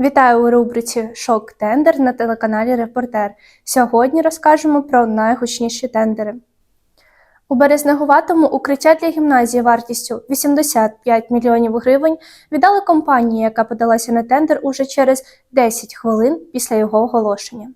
Вітаю у рубриці Шок Тендер на телеканалі Репортер. Сьогодні розкажемо про найгучніші тендери. У березнегуватому укриття для гімназії вартістю 85 мільйонів гривень віддали компанії, яка подалася на тендер уже через 10 хвилин після його оголошення.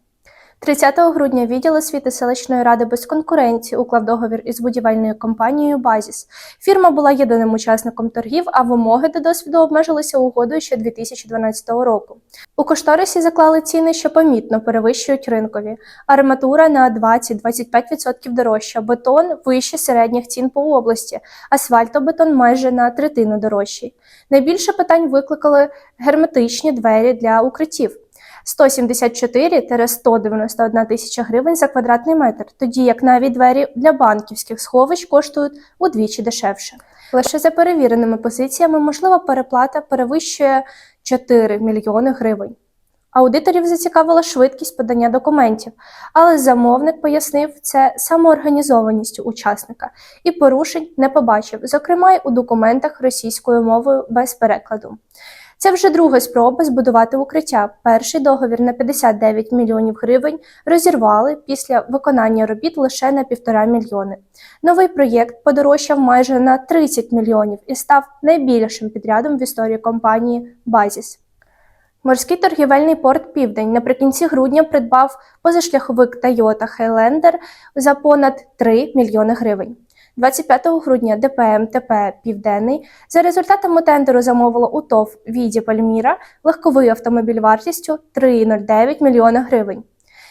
30 грудня відділ освіти селищної ради без конкуренції уклав договір із будівельною компанією Базіс. Фірма була єдиним учасником торгів, а вимоги до досвіду обмежилися угодою ще 2012 року. У кошторисі заклали ціни, що помітно перевищують ринкові. Арматура на 20-25% дорожча, бетон вище середніх цін по області, асфальтобетон майже на третину дорожчий. Найбільше питань викликали герметичні двері для укриттів. 174-191 тисяча гривень за квадратний метр, тоді як навіть двері для банківських сховищ коштують удвічі дешевше. Лише за перевіреними позиціями можлива переплата перевищує 4 мільйони гривень. Аудиторів зацікавила швидкість подання документів, але замовник пояснив це самоорганізованістю учасника і порушень не побачив, зокрема й у документах російською мовою без перекладу. Це вже друга спроба збудувати укриття. Перший договір на 59 мільйонів гривень розірвали після виконання робіт лише на півтора мільйони. Новий проєкт подорожчав майже на 30 мільйонів і став найбільшим підрядом в історії компанії Базіс. Морський торгівельний порт Південь наприкінці грудня придбав позашляховик Toyota Highlander за понад 3 мільйони гривень. 25 грудня ДПМ ТП Південний за результатами тендеру замовило ТОВ Віді Пальміра легковий автомобіль вартістю 3,09 мільйона гривень.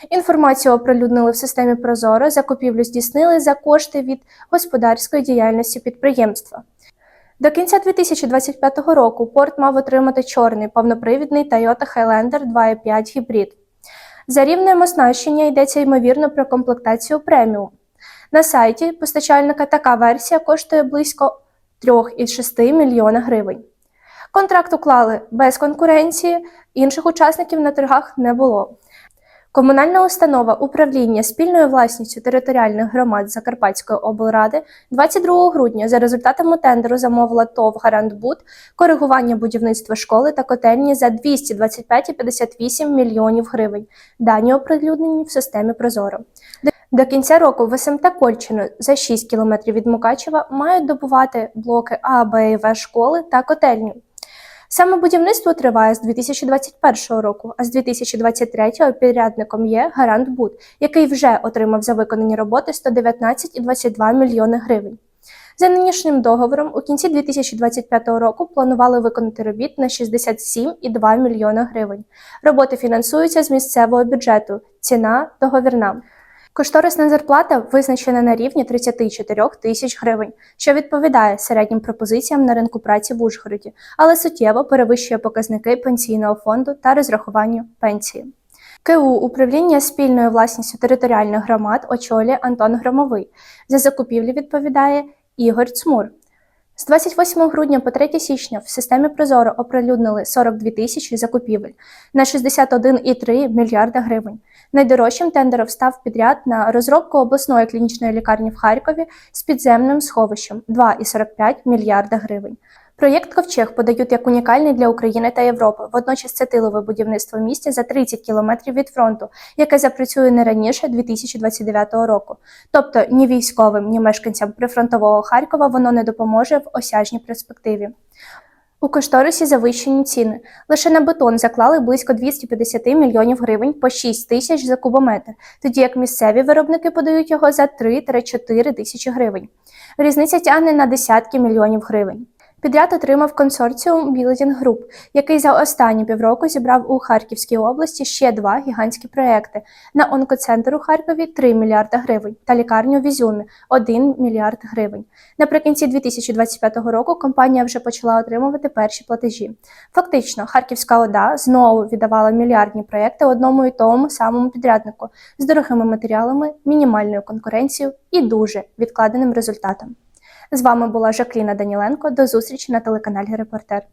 Інформацію оприлюднили в системі Прозоро, закупівлю здійснили за кошти від господарської діяльності підприємства. До кінця 2025 року порт мав отримати чорний повнопривідний Toyota Highlander 2.5 гібрид. За рівнем оснащення йдеться ймовірно про комплектацію преміум. На сайті постачальника така версія коштує близько 3,6 мільйона гривень. Контракт уклали без конкуренції, інших учасників на торгах не було. Комунальна установа управління спільною власністю територіальних громад Закарпатської облради 22 грудня за результатами тендеру замовила ТОВ «Гарантбуд» коригування будівництва школи та котельні за 225,58 мільйонів гривень. Дані оприлюднені в системі Прозоро. До кінця року в СМТ Кольчино за 6 кілометрів від Мукачева мають добувати блоки А, Б і В школи та котельню. Саме будівництво триває з 2021 року, а з 2023 підрядником є Гарант Буд, який вже отримав за виконані роботи 119,22 мільйони гривень. За нинішнім договором у кінці 2025 року планували виконати робіт на 67,2 мільйона гривень. Роботи фінансуються з місцевого бюджету. Ціна договірна. Кошторисна зарплата визначена на рівні 34 тисяч гривень, що відповідає середнім пропозиціям на ринку праці в Ужгороді, але суттєво перевищує показники пенсійного фонду та розрахування пенсії. КУ управління спільною власністю територіальних громад очолює Антон Громовий. За закупівлі відповідає Ігор Цмур. З 28 грудня по 3 січня в системі Прозоро оприлюднили 42 тисячі закупівель на 61,3 мільярда гривень. Найдорожчим тендером став підряд на розробку обласної клінічної лікарні в Харкові з підземним сховищем 2,45 мільярда гривень. Проєкт Ковчег подають як унікальний для України та Європи. Водночас це тилове будівництво в місті за 30 кілометрів від фронту, яке запрацює не раніше 2029 року. Тобто ні військовим, ні мешканцям прифронтового Харкова воно не допоможе в осяжній перспективі. У кошторисі завищені ціни. Лише на бетон заклали близько 250 мільйонів гривень по 6 тисяч за кубометр, тоді як місцеві виробники подають його за 3-4 тисячі гривень. Різниця тягне на десятки мільйонів гривень. Підряд отримав консорціум Білетін Груп, який за останні півроку зібрав у Харківській області ще два гігантські проекти: на онкоцентр у Харкові 3 мільярда гривень та лікарню в Ізюмі 1 мільярд гривень. Наприкінці 2025 року компанія вже почала отримувати перші платежі. Фактично, Харківська ОДА знову віддавала мільярдні проекти одному і тому самому підряднику з дорогими матеріалами, мінімальною конкуренцією і дуже відкладеним результатом. З вами була Жакліна Даніленко. До зустрічі на телеканалі Репортер.